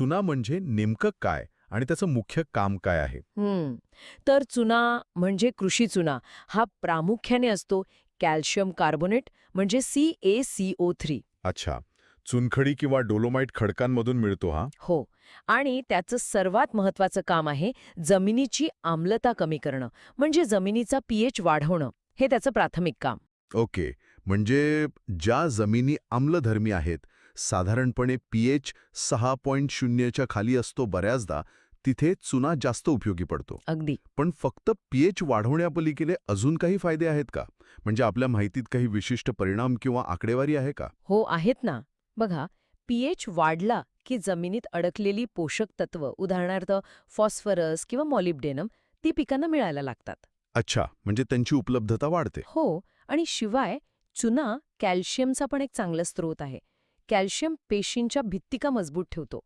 चुना म्हणजे नेमकं काय आणि त्याचं मुख्य काम काय आहे? तर चुना म्हणजे कृषी चुना. हा प्रामुख्याने असतो कॅल्शियम कार्बोनेट म्हणजे C A C O three अच्छा. चुनखडी किंवा डोलोमाइट खडकांमधून मिळतो हा? हो. आणि त्याचं सर्वात महत्वाचं काम आहे जमिनीची आम्लता कमी करणं म्हणजे जमिनीचा पीएच वाढवणं. हे त्याचं प्राथमिक काम. ओके. म्हणजे ज्या जमिनी आम्लधर्मी आहेत साधारणपणे पीएच सहा पॉईंट शून्यच्या खाली असतो बऱ्याचदा तिथे चुना जास्त उपयोगी पडतो. अगदी. पण फक्त पीएच वाढवण्यापलीकडे अजून काही फायदे आहेत का? म्हणजे आपल्या माहितीत काही विशिष्ट परिणाम किंवा आकडेवारी आहे का? हो आहेत ना. बघा पीएच वाढला की जमिनीत अडकलेली पोषक तत्व उदाहरणार्थ फॉस्फरस किंवा मॉलिब्डेनम ती पिकांना मिळायला लागतात. अच्छा म्हणजे त्यांची उपलब्धता वाढते. हो आणि शिवाय चुना कॅल्शियमचा पण एक चांगला स्रोत आहे. कॅल्शियम पेशींच्या भित्तिका मजबूत ठेवतो.